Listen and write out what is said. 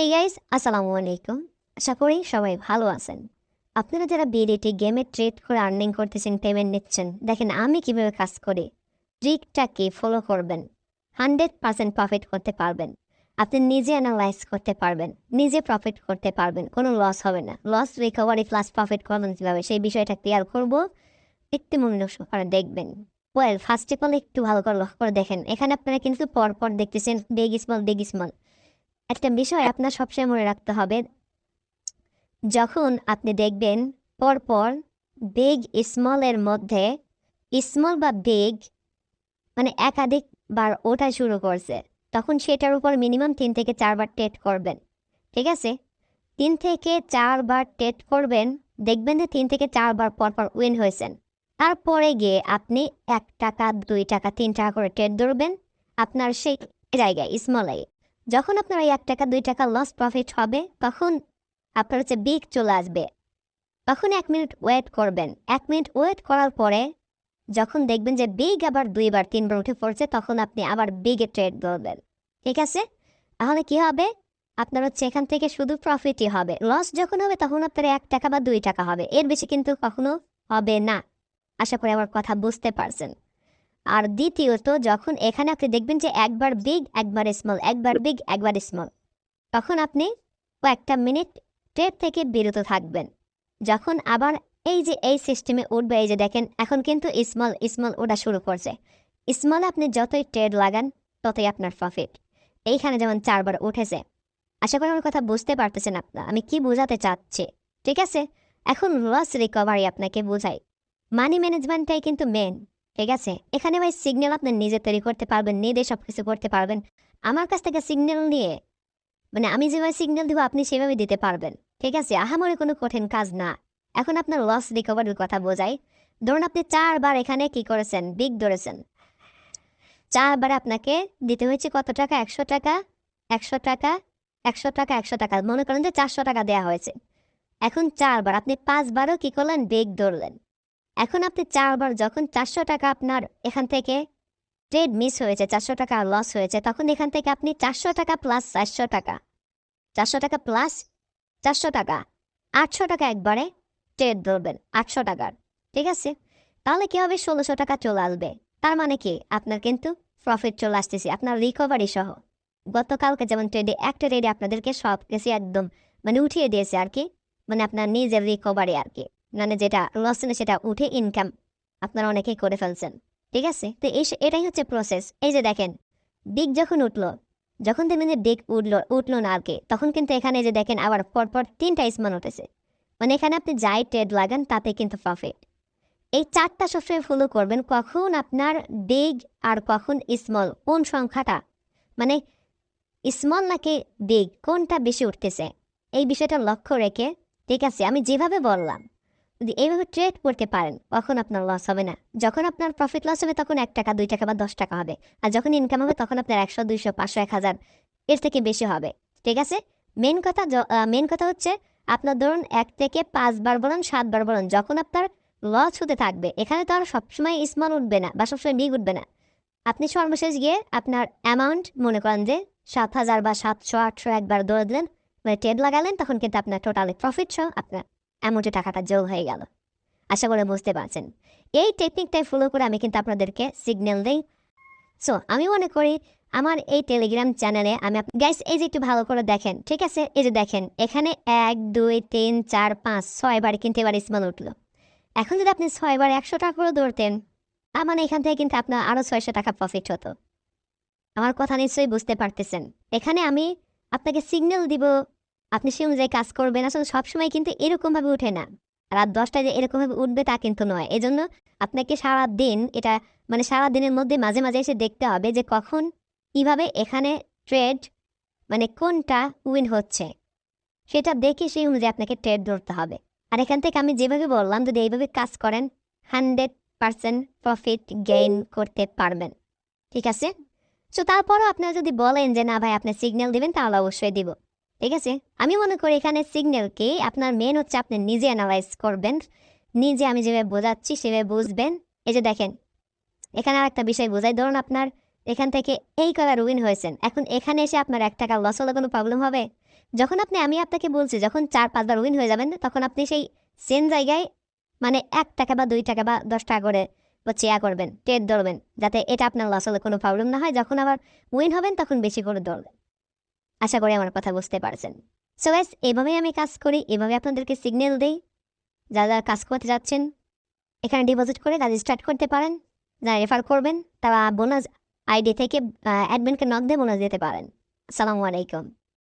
এই গাইস আসসালামু আলাইকুম। আশা করি সবাই ভালো আছেন। আপনারা যারা বিডিটি গেমে ট্রেড করে আর্নিং করতেছেন পেমেন্ট নিচ্ছেন, দেখেন আমি কীভাবে কাজ করি। ট্রিকটাকে ফলো করবেন। হান্ড্রেড পার্সেন্ট প্রফিট করতে পারবেন। আপনি নিজে অ্যানালাইজ করতে পারবেন। নিজে প্রফিট করতে পারবেন। কোনো লস হবে না। লস রিকভারি প্লাস প্রফিট করবেন কীভাবে? সেই বিষয়টা ক্লিয়ার করব। একটু মনোযোগ করে দেখবেন। ওয়েল ফার্স্ট অফ অল একটু ভালো করে লক্ষ্য করে দেখেন। এখানে আপনারা কিন্তু পরপর দেখতেছেন বেগ স্মল বেগ স্মল একটা বিষয় আপনার সবসময় মনে রাখতে হবে। যখন আপনি দেখবেন পরপর বেগ স্মলের মধ্যে স্মল বা বেগ মানে একাধিকবার ওঠা শুরু করছে, তখন সেটার উপর মিনিমাম তিন থেকে চারবার টেট করবেন, ঠিক আছে? তিন থেকে চারবার টেট করবেন, দেখবেন যে তিন থেকে চারবার পরপর উইন হয়েছেন। তারপরে গিয়ে আপনি এক টাকা, দুই টাকা, তিন টাকা করে টেট ধরবেন, আপনার সেই জায়গায় স্মলে যখন আপনার ওই এক টাকা, দুই টাকা লস প্রফিট হবে, তখন আপনার হচ্ছে বিগ চলে আসবে। তখন এক মিনিট ওয়েট করবেন। এক মিনিট ওয়েট করার পরে যখন দেখবেন যে বিগ আবার দুইবার, তিনবার উঠে পড়ছে, তখন আপনি আবার বিগে ট্রেড ধরবেন। ঠিক আছে? তাহলে কি হবে? আপনার হচ্ছে এখান থেকে শুধু প্রফিটই হবে। লস যখন হবে, তখন আপনার এক টাকা বা দুই টাকা হবে। এর বেশি কিন্তু কখনো হবে না। আশা করি আমার কথা বুঝতে পারছেন। আর দ্বিতীয়ত, যখন এখানে আপনি দেখবেন যে একবার বিগ একবার স্মল একবার বিগ একবার স্মল তখন আপনি কয়েকটা মিনিট ট্রেড থেকে বিরত থাকবেন। যখন আবার এই যে এই সিস্টেমে উঠবে, এই যে দেখেন, এখন কিন্তু স্মল স্মল ওটা শুরু করছে। স্মলে আপনি যতই ট্রেড লাগান, ততই আপনার প্রফিট এইখানে যেমন চারবার উঠেছে। আশা করি আমার কথা বুঝতে পারতেছেন আপনার আমি কি বোঝাতে চাচ্ছি? ঠিক আছে? এখন লস রিকভারি আপনাকে বোঝাই মানি ম্যানেজমেন্টটাই কিন্তু মেন ঠিক আছে? এখানে ভাই সিগন্যাল আপনি নিজে তৈরি করতে পারবেন, নিজে সব কিছু করতে পারবেন। আমার কাছ থেকে সিগন্যাল নিয়ে মানে আমি যেভাবে সিগন্যাল দিব, আপনি সেভাবে দিতে পারবেন। ঠিক আছে? আহামরি কোনো কঠিন কাজ না। এখন আপনার লস রিকভারির কথা বোঝাই। ধরুন আপনি চারবার এখানে কি করেছেন? বিগ ধরেছেন। চারবার আপনাকে দিতে হয়েছে কত টাকা? একশো টাকা একশো টাকা একশো টাকা একশো টাকা। মনে করেন যে চারশো টাকা দেওয়া হয়েছে। এখন চারবার, আপনি পাঁচবারও কি করলেন? বেগ ধরলেন। এখন আপনি চারবার যখন চারশো টাকা আপনার এখান থেকে ট্রেড মিস হয়েছে, চারশো টাকা লস হয়েছে, তখন এখান থেকে আপনি চারশো টাকা প্লাস চারশো টাকা চারশো টাকা প্লাস চারশো টাকা, আটশো টাকা একবারে ট্রেড ধরবেন, আটশো টাকার, ঠিক আছে? তাহলে কী হবে? ষোলোশো টাকা চলে আসবে। তার মানে কি? আপনার কিন্তু প্রফিট চলে আসতেছে, আপনার রিকভারি সহ। গতকালকে যেমন ট্রেডে একটা ট্রেডে আপনাদেরকে সব কিছু একদম মানে উঠিয়ে দিয়েছে আর কি মানে আপনার নিজের রিকভারি আর কি। মানে যেটা লস ছিল সেটা উঠে ইনকাম আপনারা অনেকেই করে ফেলছেন। ঠিক আছে? তো এই এটাই হচ্ছে প্রসেস এই যে দেখেন বিগ যখন উঠল, যখন দেখবেন যে বিগ উঠল উঠল না কি, তখন কিন্তু এখানে যে দেখেন আবার পরপর তিনটা স্মান উঠেছে। মানে এখানে আপনি যাই ট্রেড লাগান, তাতে কিন্তু প্রফিট এই চারটা সবসময় ফলো করবেন, কখন আপনার বিগ আর কখন স্মল কোন সংখ্যাটা? মানে স্মল নাকি বিগ কোনটা বেশি উঠতেছে? এই বিষয়টা লক্ষ্য রেখে, ঠিক আছে? আমি যেভাবে বললাম এইভাবে ট্রেড করতে পারেন, কখন আপনার লস হবে না। যখন আপনার প্রফিট লস হবে, তখন এক টাকা, দুই টাকা বা দশ টাকা হবে। আর যখন ইনকাম হবে, তখন আপনার একশো, দুইশো, পাঁচশো, এক হাজার। এর থেকে বেশি হবে। ঠিক আছে? মেন কথা মেন কথা হচ্ছে, আপনার ধরুন এক থেকে পাঁচবার বলুন সাতবার বলুন, যখন আপনার লস হতে থাকবে, এখানে তো আর সবসময় স্মল উঠবে না বা সবসময় বিগ উঠবে না। আপনি সর্বশেষ গিয়ে আপনার অ্যামাউন্ট মনে করেন যে, সাত হাজার বা সাতশো, আটশো একবার দৌড়ে দিলেন মানে ট্রেড লাগালেন, তখন কিন্তু আপনার টোটালি প্রফিট সহ আপনার অ্যামাউন্টে টাকাটা যোগ হয়ে গেল। আশা করে বুঝতে পারছেন। এই টেকনিকটাই ফলো করে আমি কিন্তু আপনাদেরকে সিগন্যাল দিই। সো আমি মনে করি আমার এই টেলিগ্রাম চ্যানেলে আমি গ্যাস এই যে একটু ভালো করে দেখেন, ঠিক আছে? এই যে দেখেন, এখানে এক, দুই, তিন, চার, পাঁচ ছয়বার কিন্তু এবার স্মল উঠল। এখন যদি আপনি ছয়বার একশো টাকা করে দৌড়তেন তার মানে এখান থেকে কিন্তু আপনার আরও ছয়শো টাকা প্রফিট হতো। আমার কথা নিশ্চয়ই বুঝতে পারতেছেন। এখানে আমি আপনাকে সিগন্যাল দিব আপনি সে অনুযায়ী কাজ করবেন। আসলে সবসময় কিন্তু এরকমভাবে উঠে না। রাত দশটায় যে এরকমভাবে উঠবে তা কিন্তু নয়। এজন্য আপনাকে সারা দিন এটা মানে সারা দিনের মধ্যে মাঝে মাঝে এসে দেখতে হবে যে কখন, কীভাবে এখানে ট্রেড মানে কোনটা উইন হচ্ছে। সেটা দেখে সেই অনুযায়ী আপনাকে ট্রেড ধরতে হবে। আর এখান থেকে আমি যেভাবে বললাম, যদি এইভাবে কাজ করেন হান্ড্রেড পারসেন্ট প্রফিট গেইন করতে পারবেন। ঠিক আছে? সো তারপরও আপনারা যদি বলেন যে, না ভাই, আপনি সিগন্যাল দিবেন, তাহলে অবশ্যই দিব। ঠিক আছে? আমি মনে করি এখানে সিগন্যালকে আপনার মেন হচ্ছে আপনি নিজে অ্যানালাইজ করবেন। নিজে আমি যেভাবে বোঝাচ্ছি সেভাবে বুঝবেন। এই যে দেখেন, এখানে আর একটা বিষয় বোঝাই। ধরুন আপনার এখান থেকে এই কালার উইন হয়েছেন। এখন এখানে এসে আপনার এক টাকা লস হলে কোনো প্রবলেম হবে? যখন আপনি, আমি আপনাকে বলছি, যখন চার, পাঁচবার উইন হয়ে যাবেন, তখন আপনি সেই সেম জায়গায় মানে এক টাকা বা দুই টাকা বা দশ টাকা করে বা চেয়া করবেন ট্রেড ধরবেন, যাতে এটা আপনার লস হলে কোনো প্রবলেম না হয়। যখন আবার উইন হবেন, তখন বেশি করে ধরবেন। আশা করি আমার কথা বুঝতে পারছেন। সো ব্যাস এভাবেই আমি কাজ করি, এভাবে আপনাদেরকে সিগন্যাল দেই। যারা যারা কাজ করতে যাচ্ছেন, এখানে ডিপোজিট করে তাদের স্টার্ট করতে পারেন। যারা রেফার করবেন, তারা বোনাস আইডি থেকে অ্যাডমিনকে নক দিয়ে বোনাস দিতে পারেন। আসসালামু আলাইকুম।